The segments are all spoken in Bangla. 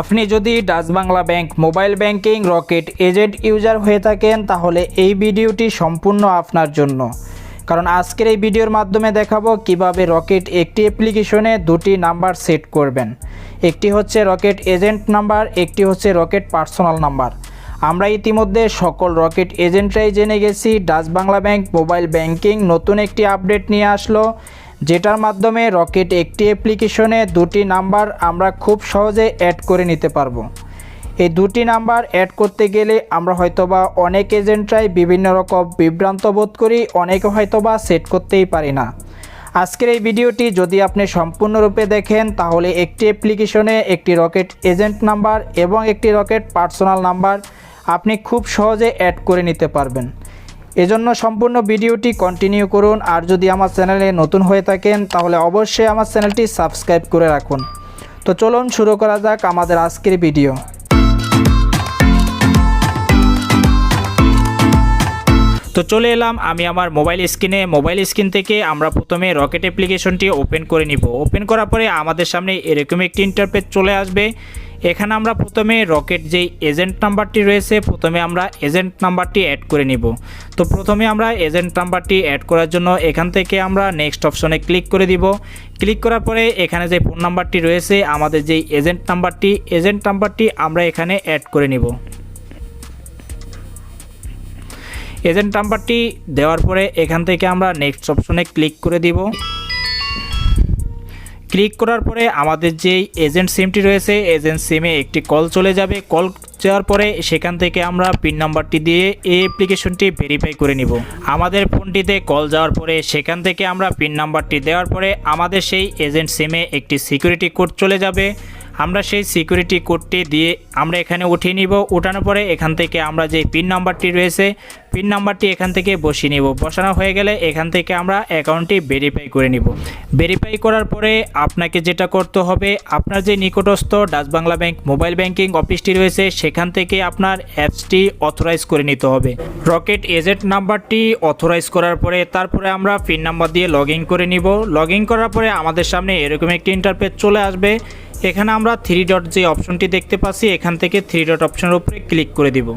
আপনি যদি Dutch Bangla bank mobile banking Rocket agent user হয়ে থাকেন, তাহলে এই ভিডিওটি সম্পূর্ণ আপনার জন্য। কারণ আজকের এই ভিডিওর মাধ্যমে দেখাবো কীভাবে রকেট একটি অ্যাপ্লিকেশনে দুটি নাম্বার সেট করবেন। একটি হচ্ছে রকেট এজেন্ট নাম্বার, একটি হচ্ছে রকেট পার্সোনাল নাম্বার। আমরা ইতিমধ্যে সকল রকেট এজেন্টরাই জেনে গেছি, Dutch Bangla bank mobile banking নতুন একটি আপডেট নিয়ে আসলো। যেটার মাধ্যমে রকেট একটি অ্যাপ্লিকেশনে দুটি নাম্বার আমরা খুব সহজে অ্যাড করে নিতে পারব। এই দুটি নাম্বার অ্যাড করতে গেলে আমরা হয়তোবা অনেক এজেন্টরাই বিভিন্ন রকম বিভ্রান্ত বোধ করি, অনেকে হয়তোবা সেট করতেই পারি না। আজকের এই ভিডিওটি যদি আপনি সম্পূর্ণরূপে দেখেন, তাহলে একটি অ্যাপ্লিকেশনে একটি রকেট এজেন্ট নাম্বার এবং একটি রকেট পার্সোনাল নাম্বার আপনি খুব সহজে অ্যাড করে নিতে পারবেন। এজন্য সম্পূর্ণ ভিডিওটি কন্টিনিউ করুন। আর যদি আমার চ্যানেলে নতুন হয়ে থাকেন, তাহলে অবশ্যই আমার চ্যানেলটি সাবস্ক্রাইব করে রাখুন। তো চলুন শুরু করা যাক আমাদের আজকের ভিডিও। তো চলে এলাম আমি আমার মোবাইল স্ক্রিনে মোবাইল স্ক্রিন থেকে আমরা প্রথমে রকেট অ্যাপ্লিকেশনটি ওপেন করে নিব। ওপেন করার পরে আমাদের সামনে এরকম একটি ইন্টারপেজ চলে আসবে। এখানে আমরা প্রথমে রকেট যেই এজেন্ট নাম্বারটি রয়েছে, প্রথমে আমরা এজেন্ট নাম্বারটি অ্যাড করে নিব। তো প্রথমে আমরা এজেন্ট নাম্বারটি অ্যাড করার জন্য এখান থেকে আমরা নেক্সট অপশনে ক্লিক করে দিব। ক্লিক করার পরে এখানে যে ফোন নাম্বারটি রয়েছে, আমাদের যেই এজেন্ট নাম্বারটি এজেন্ট নাম্বারটি আমরা এখানে অ্যাড করে নিব। এজেন্ট নাম্বারটি দেওয়ার পরে এখান থেকে আমরা নেক্সট অপশনে ক্লিক করে দিব। ক্লিক করার পরে আমাদের যেই এজেন্ট সিমটি রয়েছে, এজেন্ট সিমে একটি কল চলে যাবে। কল যাওয়ার পরে সেখান থেকে আমরা পিন নাম্বারটি দিয়ে এই অ্যাপ্লিকেশনটি ভেরিফাই করে নিব। আমাদের ফোনটিতে কল যাওয়ার পরে সেখান থেকে আমরা পিন নাম্বারটি দেওয়ার পরে আমাদের সেই এজেন্ট সিমে একটি সিকিউরিটি কোড চলে যাবে। আমরা সেই সিকিউরিটি কোডটি দিয়ে আমরা এখানে উঠিয়ে নিব। উঠানোর পরে এখান থেকে আমরা যে পিন নাম্বারটি রয়েছে পিন নাম্বারটি এখান থেকে বসিয়ে নিব। বসানো হয়ে গেলে এখান থেকে আমরা অ্যাকাউন্টটি ভেরিফাই করে নিব। ভেরিফাই করার পরে আপনাকে যেটা করতে হবে, আপনার যে নিকটস্থ Dutch Bangla bank mobile banking অফিসটি রয়েছে, সেখান থেকে আপনার অ্যাপসটি অথরাইজ করে নিতে হবে। রকেট এজেন্ট নাম্বারটি অথরাইজ করার পরে তারপরে আমরা পিন নাম্বার দিয়ে লগ করে নিব। লগ করার পরে আমাদের সামনে এরকম একটি ইন্টারপেজ চলে আসবে। এখানে আমরা থ্রি ডট যে অপশনটি দেখতে পাচ্ছি, এখান থেকে থ্রি ডট অপশনের উপরে ক্লিক করে দিব।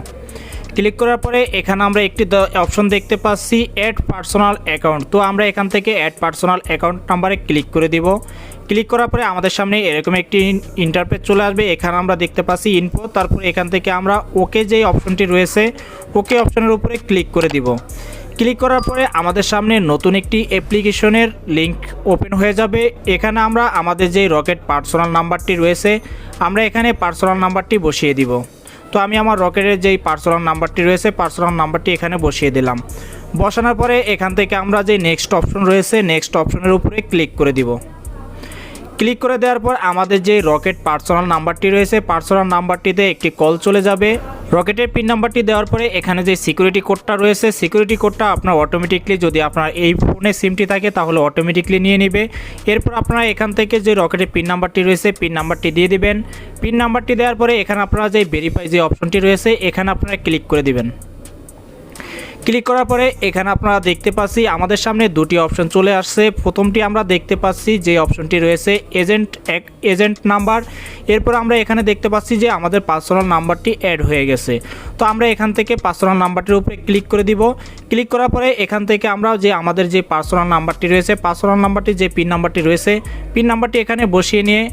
ক্লিক করার পরে এখানে আমরা একটি অপশন দেখতে পাচ্ছি অ্যাড পার্সোনাল অ্যাকাউন্ট তো আমরা এখান থেকে অ্যাড পার্সোনাল অ্যাকাউন্ট নাম্বারে ক্লিক করে দিব। ক্লিক করার পরে আমাদের সামনে এরকম একটি ইন্টারপেজ চলে আসবে। এখানে আমরা দেখতে পাচ্ছি ইনফো তারপরে এখান থেকে আমরা ওকে যে অপশনটি রয়েছে ওকে অপশনের উপরে ক্লিক করে দিব। ক্লিক করার পরে আমাদের সামনে নতুন একটি অ্যাপ্লিকেশনের লিংক ওপেন হয়ে যাবে। এখানে আমরা আমাদের যে রকেট পার্সোনাল নাম্বারটি রয়েছে, আমরা এখানে পার্সোনাল নাম্বারটি বসিয়ে দিব। তো আমি আমার রকেটের যেই পার্সোনাল নাম্বারটি রয়েছে, পার্সোনাল নাম্বারটি এখানে বসিয়ে দিলাম। বসানোর পরে এখান থেকে আমরা যে নেক্সট অপশন রয়েছে, নেক্সট অপশনের উপরে ক্লিক করে দিব। ক্লিক করে দেওয়ার পর আমাদের যে রকেট পার্সোনাল নাম্বারটি রয়েছে, পার্সোনাল নাম্বারটিতে একটি কল চলে যাবে। রকেটের পিন নাম্বারটি দেওয়ার পরে এখানে যে সিকিউরিটি কোডটা রয়েছে, সিকিউরিটি কোডটা আপনার অটোমেটিকলি যদি আপনার এই ফোনে সিমটি থাকে তাহলে অটোমেটিকলি নিয়ে নেবে। এরপর আপনারা এখান থেকে যে রকেটের পিন নাম্বারটি রয়েছে, পিন নাম্বারটি দিয়ে দিবেন। পিন নাম্বারটি দেওয়ার পরে এখানে আপনারা যে ভেরিফাই যে অপশনটি রয়েছে, এখানে আপনারা ক্লিক করে দিবেন। ক্লিক করার পরে এখানে আপনারা দেখতে পাচ্ছি আমাদের সামনে দুটি অপশন চলে আসছে। প্রথমটি আমরা দেখতে পাচ্ছি যে অপশনটি রয়েছে এজেন্ট এক, এজেন্ট নাম্বার। এরপর আমরা এখানে দেখতে পাচ্ছি যে আমাদের পার্সোনাল নাম্বারটি অ্যাড হয়ে গেছে। তো আমরা এখান থেকে পার্সোনাল নাম্বারটির উপরে ক্লিক করে দিব। ক্লিক করার পরে এখান থেকে আমরা যে আমাদের যে পার্সোনাল নাম্বারটি রয়েছে, পার্সোনাল নাম্বারটি যে পিন নাম্বারটি রয়েছে, পিন নাম্বারটি এখানে বসিয়ে নিয়ে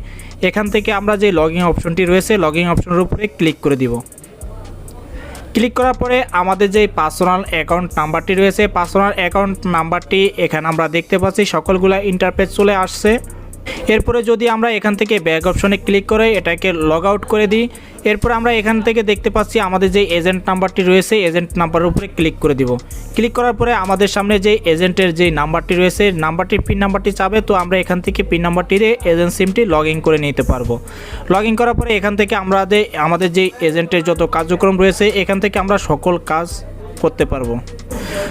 এখান থেকে আমরা যে লগইন অপশনটি রয়েছে লগইন অপশনের উপরে ক্লিক করে দিব। ক্লিক করার পরে আমাদের যে পার্সোনাল অ্যাকাউন্ট নাম্বারটি রয়েছে, পার্সোনাল অ্যাকাউন্ট নাম্বারটি এখানে আমরা দেখতে পাচ্ছি। সকলগুলা ইন্টারপেজ চলে আসছে। এরপরে যদি আমরা এখান থেকে ব্যাক অপশনে ক্লিক করে এটাকে লগ আউট করে দিই, এরপর আমরা এখান থেকে দেখতে পাচ্ছি আমাদের যে এজেন্ট নাম্বারটি রয়েছে এজেন্ট নাম্বারের উপরে ক্লিক করে দিব। ক্লিক করার পরে আমাদের সামনে যে এজেন্টের যে নাম্বারটি রয়েছে নাম্বারটি পিন নাম্বারটি চাবে, তো আমরা এখান থেকে পিন নাম্বারটি দিয়ে এজেন্ট সিমটি লগ ইন করে নিতে পারব। লগ ইন করার পরে এখান থেকে আমরা আমাদের যে এজেন্টের যত কার্যক্রম রয়েছে, এখান থেকে আমরা সকল কাজ করতে পারব।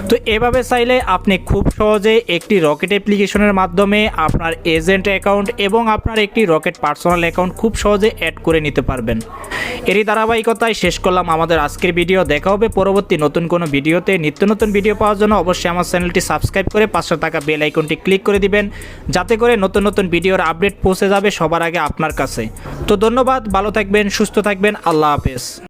তো এভাবে চাইলে আপনি খুব সহজে একটি রকেট অ্যাপ্লিকেশনের মাধ্যমে আপনার এজেন্ট অ্যাকাউন্ট এবং আপনার একটি রকেট পার্সোনাল অ্যাকাউন্ট খুব সহজে অ্যাড করে নিতে পারবেন। এরই ধারাবাহিকতায় শেষ করলাম আমাদের আজকের ভিডিও দেখা হবে পরবর্তী নতুন কোনো ভিডিওতে নিত্য নতুন ভিডিও পাওয়ার জন্য অবশ্যই আমার চ্যানেলটি সাবস্ক্রাইব করে পাঁচশো টাকা বেল আইকনটি ক্লিক করে দিবেন, যাতে করে নতুন নতুন ভিডিওর আপডেট পৌঁছে যাবে সবার আগে আপনার কাছে। তো ধন্যবাদ, ভালো থাকবেন, সুস্থ থাকবেন, আল্লাহ হাফেজ।